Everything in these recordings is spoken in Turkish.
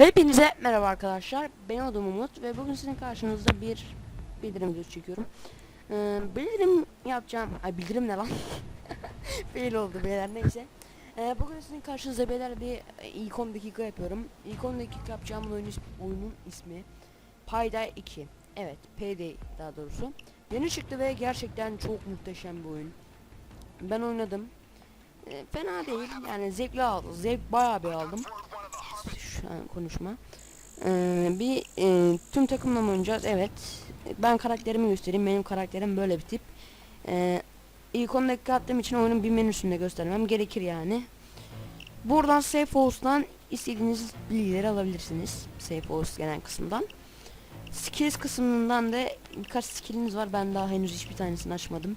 Hepinize merhaba arkadaşlar. Ben adım Umut ve bugün sizin karşınızda bir bildirim videosu çekiyorum. Ee, bildirim yapacağım. Ay bildirim ne lan? Fail oldu beyler neyse. Ee, bugün sizin karşınızda beyler bir e, ilk 10 dakika yapıyorum. İlk 10 dakika yapacağım oyun oyunun ismi Payday 2. Evet, Payday daha doğrusu. Yeni çıktı ve gerçekten çok muhteşem bir oyun. Ben oynadım. Ee, fena değil. Yani zevkli aldım. Zevk bayağı bir aldım konuşma. Ee, bir e, tüm takımla mı oynayacağız? Evet. Ben karakterimi göstereyim. Benim karakterim böyle bir tip. Ee, ilk 10 dakika attığım için oyunun bir menüsünde göstermem gerekir yani. Buradan Safe House'dan istediğiniz bilgileri alabilirsiniz. Safe House gelen kısımdan. Skills kısmından da birkaç skilliniz var. Ben daha henüz hiçbir tanesini açmadım.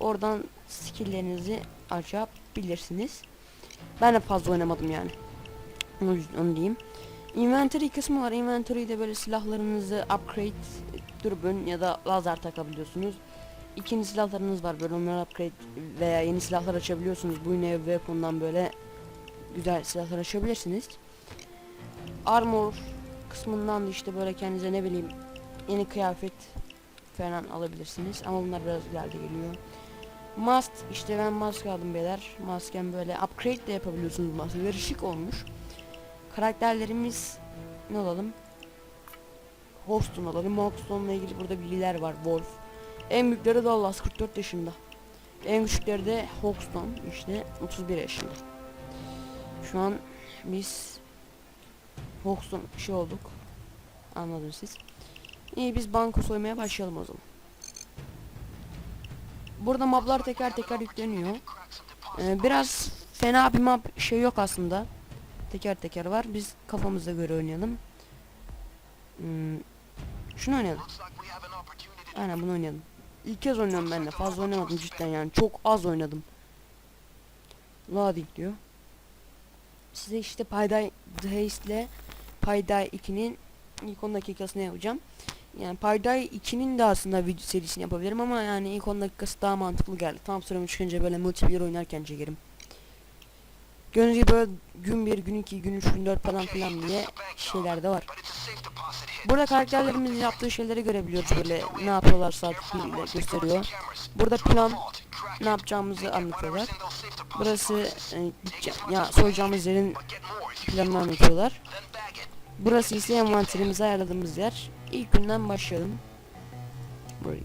Oradan skilllerinizi açabilirsiniz. Ben de fazla oynamadım yani. Onu, diyeyim. Inventory kısmı var. Inventory'de böyle silahlarınızı upgrade, dürbün ya da lazer takabiliyorsunuz. İkinci silahlarınız var böyle onları upgrade veya yeni silahlar açabiliyorsunuz. Bu yine weapon'dan böyle güzel silahlar açabilirsiniz. Armor kısmından da işte böyle kendinize ne bileyim yeni kıyafet falan alabilirsiniz. Ama bunlar biraz ileride geliyor. Mask işte ben mask aldım beyler. Masken böyle upgrade de yapabiliyorsunuz maskeleri şık olmuş. Karakterlerimiz ne olalım? Houston olalım. Houston'la ilgili burada bilgiler var. Wolf. En büyükleri Dallas 44 yaşında. En küçükleri de Houston işte 31 yaşında. Şu an biz Houston şey olduk. Anladınız siz. İyi biz banko soymaya başlayalım o zaman. Burada maplar teker teker yükleniyor. Ee, biraz fena bir map şey yok aslında teker teker var. Biz kafamıza göre oynayalım. Hmm, şunu oynayalım. Aynen bunu oynayalım. İlk kez oynuyorum ben de. Fazla oynamadım cidden yani. Çok az oynadım. Loading diyor. Size işte Payday The Haste ile Payday 2'nin ilk 10 dakikasını yapacağım. Yani Payday 2'nin de aslında video serisini yapabilirim ama yani ilk 10 dakikası daha mantıklı geldi. Tam süremi çıkınca böyle multiplayer oynarken çekerim. Gördüğünüz gibi böyle gün 1, gün 2, gün 3, gün 4 falan filan diye şeyler de var. Burada karakterlerimizin yaptığı şeyleri görebiliyoruz böyle ne yapıyorlar saatiyle gösteriyor. Burada plan ne yapacağımızı anlatıyorlar. Burası e, ya soyacağımız yerin planını anlatıyorlar. Burası ise envanterimizi ayarladığımız yer. İlk günden başlayalım. Burayı.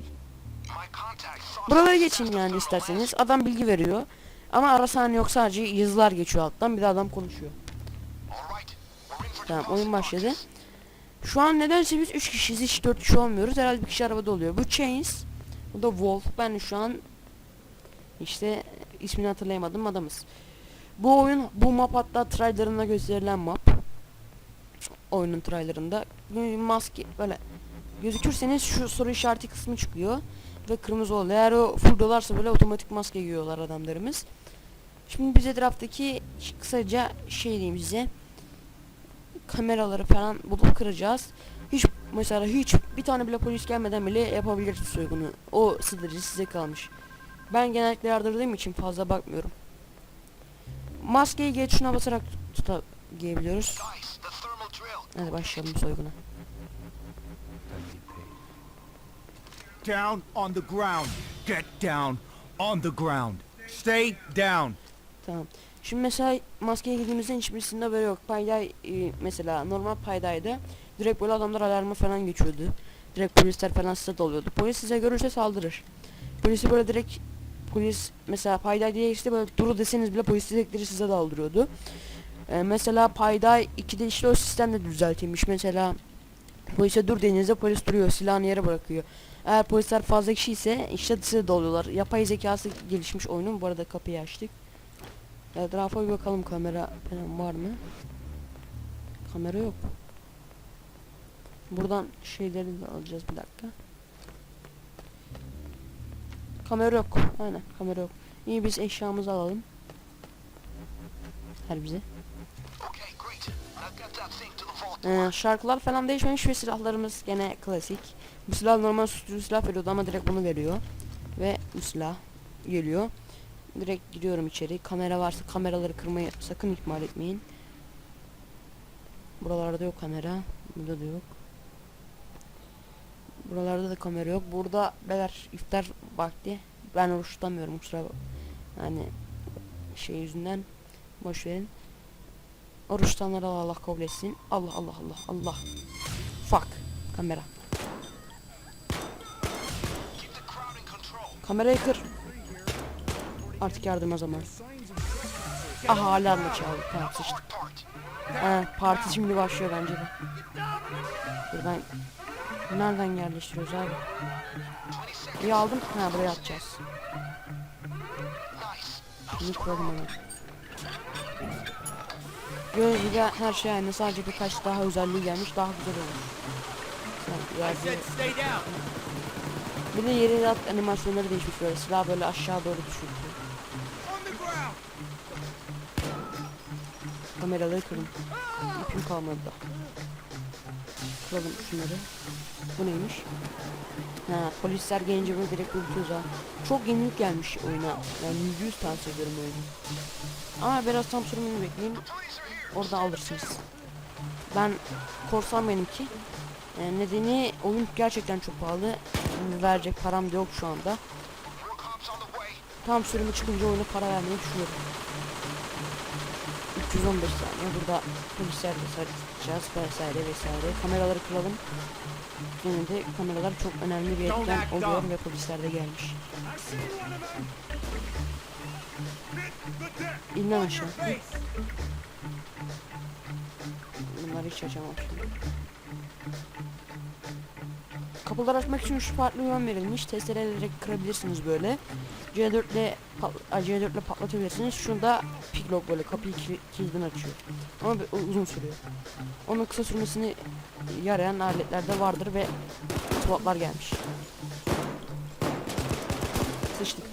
Buraları geçin yani isterseniz. Adam bilgi veriyor. Ama ara sahne yok sadece yazılar geçiyor alttan bir de adam konuşuyor. Tamam oyun başladı. Şu an nedense biz 3 kişiyiz hiç 4 kişi olmuyoruz. Herhalde bir kişi arabada oluyor. Bu Chains. Bu da Wolf. Ben şu an işte ismini hatırlayamadım adamız. Bu oyun bu map hatta trailerında gösterilen map. Oyunun trailerında. Maske böyle gözükürseniz şu soru işareti kısmı çıkıyor ve kırmızı oluyor. Eğer o full dolarsa böyle otomatik maske giyiyorlar adamlarımız. Şimdi biz etraftaki ş- kısaca şey diyeyim size. Kameraları falan bulup kıracağız. Hiç mesela hiç bir tane bile polis gelmeden bile yapabiliriz soygunu. O sınırcı size kalmış. Ben genellikle yardırdığım için fazla bakmıyorum. Maskeyi geç şuna basarak tuta giyebiliyoruz. Hadi başlayalım soyguna. Down on the ground. Get down on the ground. Stay down. Tamam. Şimdi mesela maskeye girdiğimizde hiçbirisinde haberi yok. Payday e, mesela normal paydaydı. Direkt böyle adamlar alarma falan geçiyordu. Direkt polisler falan size dalıyordu. Polis size görürse saldırır. Polisi böyle direkt polis mesela payday diye işte böyle duru deseniz bile polis direktleri size daldırıyordu. E, mesela payday 2'de işte o sistem de düzeltilmiş. Mesela polise dur dediğinizde polis duruyor silahını yere bırakıyor. Eğer polisler fazla kişi ise işte size dalıyorlar. Yapay zekası gelişmiş oyunun. Bu arada kapıyı açtık. Etrafa bir bakalım kamera falan var mı? Kamera yok. Buradan şeyleri de alacağız bir dakika. Kamera yok. Aynen kamera yok. İyi biz eşyamızı alalım. Her bize. Ee, şarkılar falan değişmemiş ve silahlarımız gene klasik. Bu silah normal susturucu silah veriyordu ama direkt bunu veriyor. Ve bu silah geliyor. Direkt giriyorum içeri. Kamera varsa kameraları kırmayı sakın ihmal etmeyin. Buralarda yok kamera. Burada da yok. Buralarda da kamera yok. Burada beyler iftar vakti. Ben oruç tutamıyorum kusura. Yani şey yüzünden boş verin. Oruç tutanları Allah Allah kabul etsin. Allah Allah Allah Allah. Fuck. Kamera. Kamerayı kır. Artık yardıma zaman. Aha hala mı çaldı? Tamam sıçtık. Parti şimdi başlıyor bence de. Ben nereden yerleştiriyoruz abi? İyi aldım. Ha buraya atacağız. Bunu kuralım hemen. Gözlüğe her şey aynı. Sadece birkaç daha özelliği gelmiş. Daha güzel olur. Yani, bir de yeri animasyonları değişmiş böyle. Silah böyle aşağı doğru düşürüyor. Kameraları kırın. İpim kalmadı da. Kıralım şunları. Bu neymiş? Ha, polisler gelince böyle direkt ürküyoruz ha. Çok yenilik gelmiş oyuna. Yani yüzde yüz tavsiye ediyorum oyunu. Ama biraz tam sürümünü bekleyin. Orada alırsınız. Ben korsan benimki. Yani nedeni oyun gerçekten çok pahalı. Verecek param da yok şu anda. Tam sürümü çıkınca oyuna para vermeyi düşünüyorum. 315 saniye burada polisler saracağız vesaire vesaire. Kameraları kıralım. Yine de kameralar çok önemli bir etken oluyor ve polisler de gelmiş. İn aşağı. Bunları hiç açamam şimdi. Kapıları açmak için şu farklı yön verilmiş. Testere ederek kırabilirsiniz böyle. C4 ile pat- C4 ile patlatabilirsiniz. Şunda picklock böyle kapıyı kili- kilidini açıyor. Ama uzun sürüyor. Onun kısa sürmesini yarayan aletler de vardır ve SWAT'lar gelmiş. Sıçtık.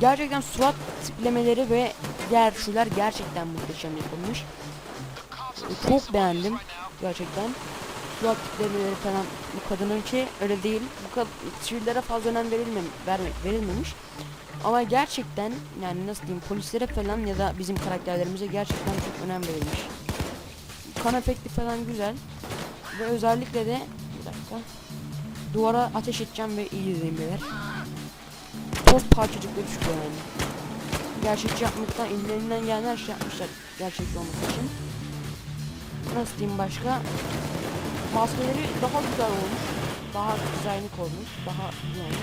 Gerçekten SWAT tiplemeleri ve diğer şular gerçekten muhteşem yapılmış. Çok beğendim gerçekten. SWAT tiplemeleri falan bu kadınınki öyle değil. Bu kad sivillere fazla önem verilmem verme verilmemiş. Ama gerçekten yani nasıl diyeyim polislere falan ya da bizim karakterlerimize gerçekten çok önem verilmiş. Kan efekti falan güzel. Ve özellikle de bir dakika. Duvara ateş edeceğim ve iyi izleyin beyler. Toz parçacıkları çıkıyor yani. Gerçekçi yapmaktan ellerinden gelen her şey yapmışlar gerçekçi olması için. Nasıl diyeyim başka? Maskeleri daha güzel olmuş. Daha dizaynı olmuş. Daha yani.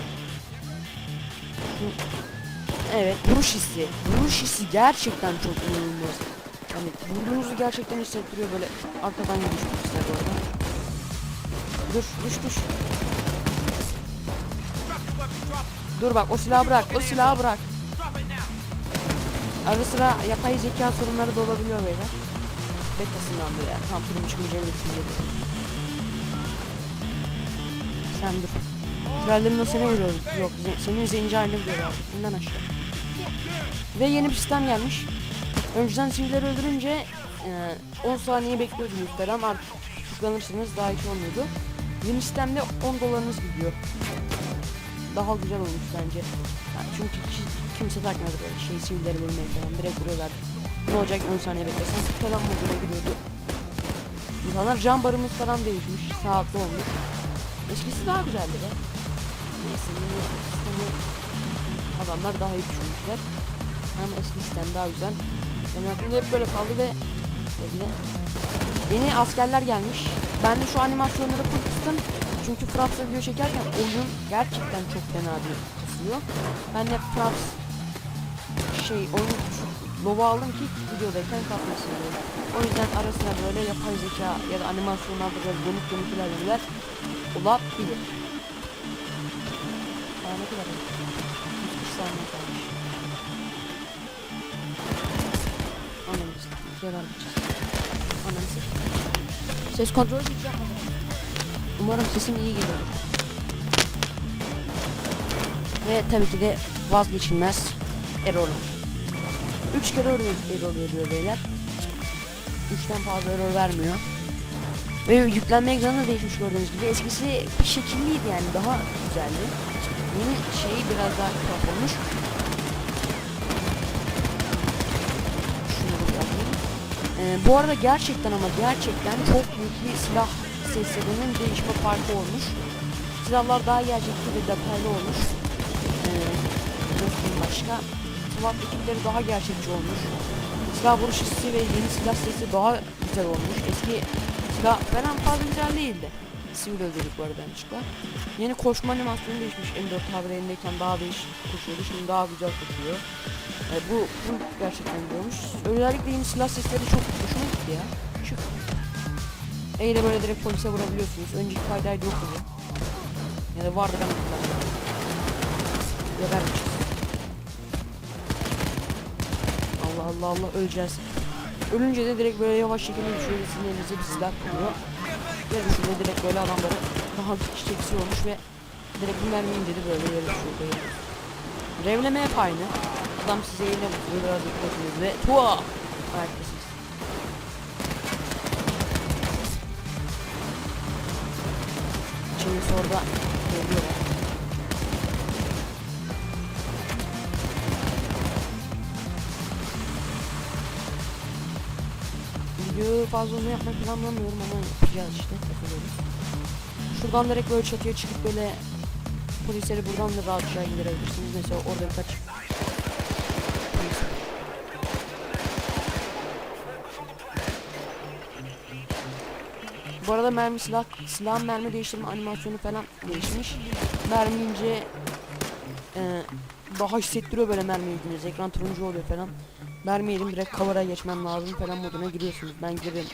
Evet vuruş hissi. Vuruş hissi gerçekten çok inanılmaz. Yani vurduğunuzu gerçekten hissettiriyor böyle arkadan gidiş polisler bu. Dur düş düş. Dur bak o silahı bırak o silahı bırak. Ara sıra yapay zeka sorunları da olabiliyor beyler. Betasından bile tam sürüm çıkmayacağını düşünüyorum. Sen dur. Krallarımla seni vuruyoruz. Yok senin zenci halini vuruyorlar. Bundan aşağı. Ve yeni bir sistem gelmiş. Önceden sivilleri öldürünce e, 10 saniye bekliyordunuz falan artık tıklanırsınız daha hiç olmuyordu. Yeni sistemde 10 dolarınız gidiyor. Daha güzel olmuş bence. Yani çünkü ki- kimse takmadı böyle şey sivilleri vurmayı falan direkt vuruyorlar. Ne olacak 10 saniye beklesen falan moduna giriyordu. İnsanlar can barımız falan değişmiş. Sağlıklı olmuş. Eskisi daha güzeldi be. Neyse yeni sistemi adamlar daha iyi düşünmüşler. Ama eski sistem daha güzel. Benim aklımda hep böyle kaldı ve böyle yeni askerler gelmiş. Ben de şu animasyonları kıstım. Çünkü Fraps'la video çekerken oyun gerçekten çok fena bir kısıyor. Ben de Fraps şey oyun Lova aldım ki videodayken kalkmasın diye. O yüzden ara sıra böyle yapay zeka ya da animasyonlarda böyle donuk donuk ilerlemeler olabilir. Daha ne kadar oldu? 140 saniye kalmış. Ananı gideceğiz. Ananı satayım. Ses kontrolü hiç. Umarım sesim iyi geliyor. Ve tabii ki de vazgeçilmez errorlar. 3 kere error veriyor beyler. 3'ten fazla error vermiyor. Ve yüklenme ekranı da değişmiş gördüğünüz gibi. Eskisi şekilliydi yani daha güzeldi. Yeni şey biraz daha tuhaf olmuş. Şunu. Ee, bu arada gerçekten ama gerçekten çok büyük bir silah seslerinin değişme farkı olmuş. Silahlar daha gerçekçi ve detaylı olmuş. Ee, başka? SWAT ekipleri daha gerçekçi olmuş. Silah vuruş hissi ve yeni silah sesi daha güzel olmuş. Eski silah falan fazla güzel değildi. Sivil öldürdük bu arada yanlışlıkla. Yeni koşma animasyonu değişmiş. M4 tabiri elindeyken daha değişik koşuyordu. Şimdi daha güzel koşuyor. E, bu, bu gerçekten olmuş. Özellikle yeni silah sesleri çok hoşuma gitti ya. Şık. E ile böyle direkt polise vurabiliyorsunuz. Önceki kaydaydı yoktu bu. Ya da vardı ben hatırlamıyorum. Gebermişiz. Allah Allah Allah öleceğiz. Ölünce de direkt böyle yavaş şekilde düşüyor. Sizin elinizde bir silah. Yere düşünce direkt böyle adamları daha çiçeksi olmuş ve direkt bir mermi indirdi böyle yere düşüyor. Revleme hep aynı. Adam size eline vuruyor biraz dikkatiniz ve tuğa ayaktasınız. Şimdi orada geliyorlar. Videoyu fazla uzun yapmayı planlamıyorum ama yapacağız işte takılıyoruz. Şuradan direkt böyle çatıya çıkıp böyle polisleri buradan da rahatça indirebilirsiniz. Mesela orada birkaç. Bu arada mermi silah silah mermi değiştirme animasyonu falan değişmiş. Mermi ince e, daha hissettiriyor böyle mermi yediğiniz. Ekran turuncu oluyor falan. Mermi yedim direkt cover'a geçmem lazım falan moduna giriyorsunuz. Ben girerim.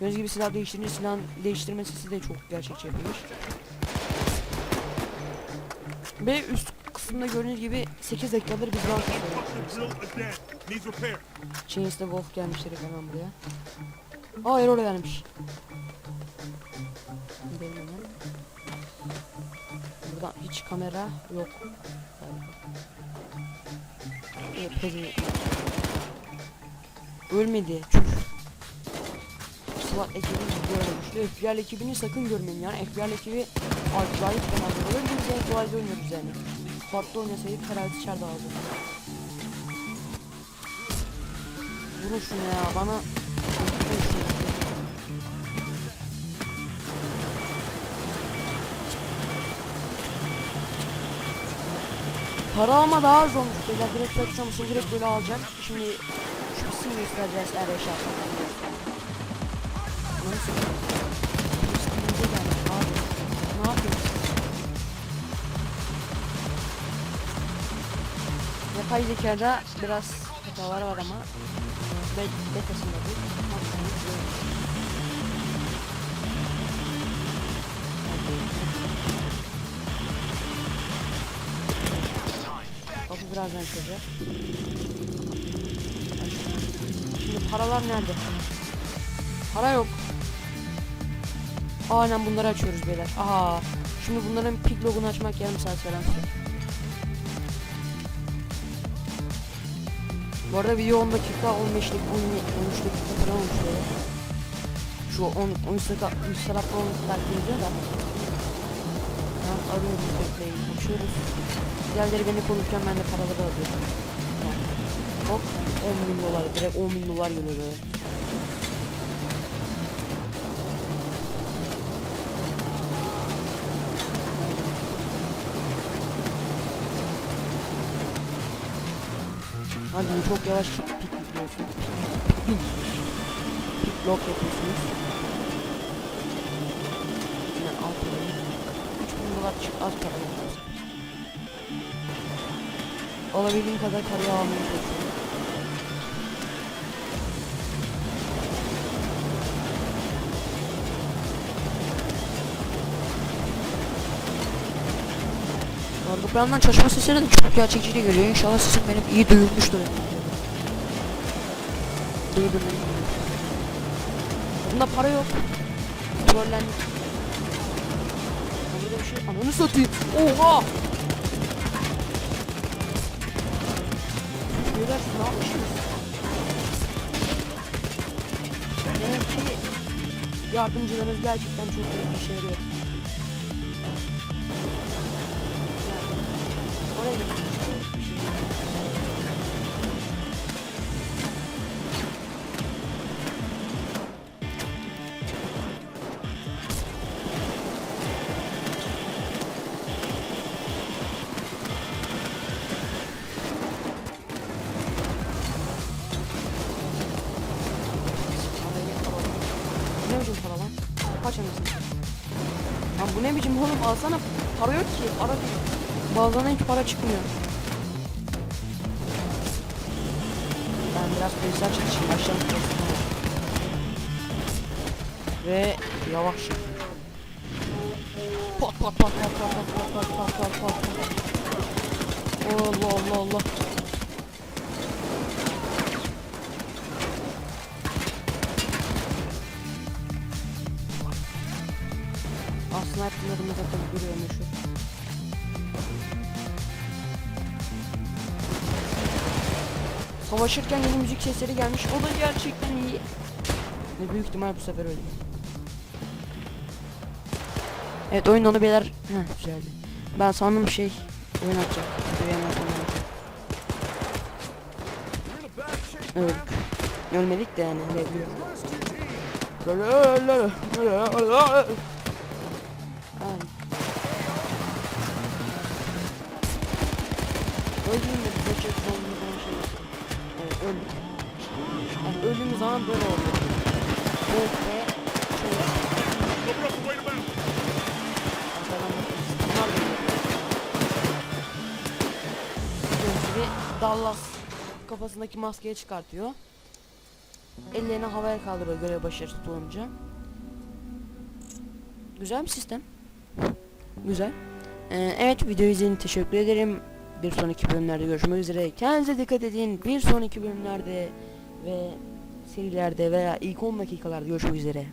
Gördüğünüz gibi silah değiştirince silah değiştirme sesi de çok gerçekçi yapılmış. Ve üst kısımda gördüğünüz gibi 8 dakikadır biz. Needs repair. Chains'le Wolf gelmiş direkt hemen buraya. Aa error vermiş. Hiç kamera yok. Pezi. Ölmedi. Çüş. SWAT ekibi görmemiş. FBI ekibini sakın görmeyin yani. FBI ekibi acayip fena. Öldüğümüz en kolayda oynuyoruz yani. Farklı oynasaydık herhalde içeride aldı. Vurun ya bana. Para alma daha az olmuş beyler direkt kaçacaksın direkt böyle alacak Şimdi şu isim göstereceğiz yaşa Nasıl? Üstümüze gelmiş abi Ne yapıyorsun? Yapay zekada biraz hatalar var ama Bet betasında bu. Maksimum birazdan açacak. Şimdi paralar nerede? Para yok. Aynen bunları açıyoruz beyler. Aha. Şimdi bunların pig logunu açmak yarım saat falan sürer. Bu arada video 10 dakika 15 dakika 13 dakika falan olmuş böyle. Şu 10 13 dakika 13 tarafta 10 dakika da. Ben arıyorum bekleyin konuşuyoruz. Diğerleri beni konuşurken ben de paraları alıyorum. Tamam. Hop 10 bin dolar direkt 10 bin dolar geliyor böyle. Hadi çok yavaş pik yapıyorsun. Pik Pik lock yapıyorsunuz. Yine 3000 dolar çık az para yapıyorsun. Olabildiğin kadar parayı almaya çalışıyorum. Bu plandan çalışma sesleri de çok gerçekçi geliyor. İnşallah sesim benim iyi duyulmuştur. Beni. Bunda para yok. Trollendik. Bir şey ananı satayım. Oha! Beyler ne yapmışsınız? Yardımcılarınız gerçekten çok iyi işe yarıyor. Alsana para yok ki para değil. Bazen hiç para çıkmıyor. Ben biraz polisler çalışayım başlayalım. Ve yavaş şekilde. Pat pat pat pat pat pat pat pat pat pat pat. Allah Allah Allah. Zaten görüyorum şu. Savaşırken yeni müzik sesleri gelmiş. O da gerçekten iyi. Ve büyük ihtimal bu sefer öyle. Evet oyun onu beyler. Heh güzeldi. Ben sandım şey oyun atacak. Öldük. Ölmedik de yani ne Çok zorlu bir şey yaptı. Evet öldük. Yani öldüğümüz zaman böyle oldu. Evet ve şöyle. Bunlar geliyor. Gördüğünüz gibi Dallas kafasındaki maskeyi çıkartıyor. Ellerini havaya kaldırıyor görev başarısı olunca. Güzel bir sistem. Güzel. Ee, evet video izlediğiniz teşekkür ederim. Bir sonraki bölümlerde görüşmek üzere. Kendinize dikkat edin. Bir sonraki bölümlerde ve serilerde veya ilk 10 dakikalarda görüşmek üzere.